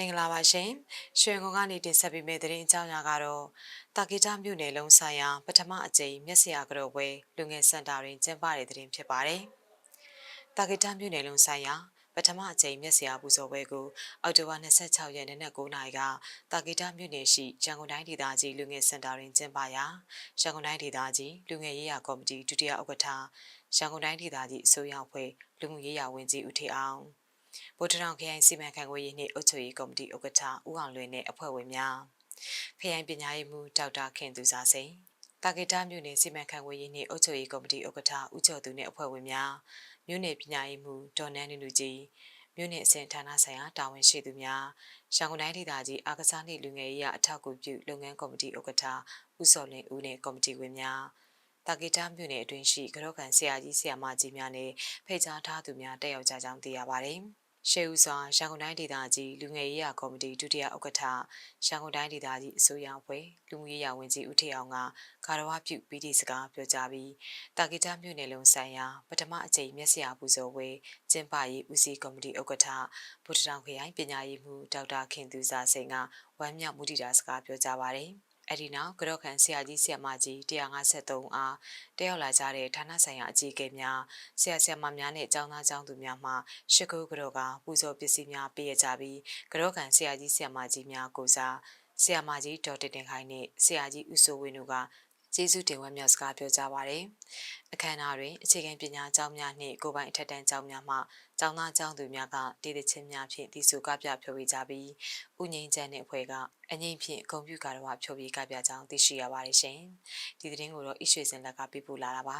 င်္ဂလာပါရှင်ရွှေငုံကနေတင်ဆက်ပေးမယ့်သတင်းအကြောင်းအရာကတော့တာဂီတာမြို့နယ်လုံးဆိုင်ရာပထမအကြိမ်မျက်စရာကြောပွဲလူငယ်စင်တာတွင်ကျင်းပတဲ့သတင်းဖြစ်ပါတယ်တာဂီတာမြို့နယ်လုံးဆိုင်ရာပထမအကြိမ်မျက်စရာပူဇော်ပွဲကိုအောက်တိုဘာ26ရက်နေ့နက်9:00နာရီကတာဂီတာမြို့နယ်ရှိရန်ကုန်တိုင်းဒေသကြီးလူငယ်စင်တာတွင်ကျင်းပရာရန်ကုန်တိုင်းဒေသကြီးလူငယ်ရေးရာကော်မတီဒုတိယဥက္ကဋ္ဌရန်ကုန်တိုင်းဒေသကြီးအစိုးရအဖွဲ့လူမှုရေးရာဝန်ကြီးဦးထေအောင် ဗိုလ်ထထောင်ခရိုင်စီမံခန့်ခွဲရေးနှင့်အုပ်ချုပ်ရေးကော်မတီဥက္ကဋ္ဌဦးအောင်လွင်နှင့်အဖွဲ့ဝင်များခရိုင်ပညာရေးမှူးဒေါက်တာခင်သူစာစိန်တာဂီတာမြို့နယ်စီမံခန့်ခွဲရေးနှင့်အုပ်ချုပ်ရေးကော်မတီဥက္ကဋ္ဌဦးကျော်သူနှင့်အဖွဲ့ဝင်များမြို့နယ်ပညာရေးမှူးဒေါ်နန်းနုနုကြီးမြို့နယ်အစင်ဌာနဆိုင်ရာတာဝန်ရှိသူများရန်ကုန်တိုင်းဒေသကြီးအာကစားနှင့်လူငယ်ရေးအထောက်အကူပြုလုပ်ငန်းကော်မတီဥက္ကဋ္ဌဦးစောလင်းဦးနှင့်ကော်မတီဝင်များတာဂီတာမြို့နယ်အတွင်းရှိကရော့ကန်ဆရာကြီးဆရာမကြီးများနဲ့ဖိတ်ကြားထားသူများတက်ရောက်ကြကြောင်းသိရပါတယ်။ ရှေးဦးစွာရန်ကုန်တိုင်းဒေသကြီးလူငယ်ရေးရာကော်မတီဒုတိယဥက္ကဋ္ဌရန်ကုန်တိုင်းဒေသကြီးအစိုးရအဖွဲ့လူမှုရေးရာဝန်ကြီးဦးထေအောင်ကကာရဝပြုပြီးဒီစကားပြောကြားပြီးတာဂီတာမြို့နယ်လုံးဆိုင်ရာပထမအကြိမ်မျက်စရာပူဇော်ဝဲကျင်းပရေးဦးစီးကော်မတီဥက္ကဋ္ဌဗုဒ္ဓတောင်ခရိုင်ပညာရေးမှူးဒေါက်တာခင်သူစာစိန်ကဝမ်းမြောက်မှုတည်တာစကားပြောကြားပါတယ်။ အဲ့ဒီနောက်ကြော့ခန်ဆရာကြီးဆရာမကြီး153အားတက်ရောက်လာကြတဲ့ဌာနဆိုင်ရာအကြီးအကဲများဆရာဆရာမများနဲ့ကျောင်းသားကျောင်းသူများမှရှစ်ခုကြော့ကပူဇော်ပစ္စည်းများပေးရကြပြီးကြော့ခန်ဆရာကြီးဆရာမကြီးများကိုစားဆရာမကြီးဒေါ်တင်တင်ခိုင်နဲ့ဆရာကြီးဦးစိုးဝင်းတို့က ကျေးဇူးတင်ဝမ်းမြောက်စကားပြောကြပါရယ်အခမ်းအနားတွင်အခြေခံပညာကျောင်းများနှင့်ကိုယ်ပိုင်အထက်တန်းကျောင်းများမှကျောင်းသားကျောင်းသူများကတည်တည်ချင်းများဖြင့်တည်ဆူကပြဖြောပြကြပြီးဥငိမ့်ချမ်းတဲ့အဖွဲ့ကအငိမ့်ဖြင့်ဂုံပြူကာတော့ဖြောပြကပြကြောင်းသိရှိရပါတယ်ရှင်ဒီသတင်းကိုတော့အရွှေစင်လက်ကပြပို့လာတာပါ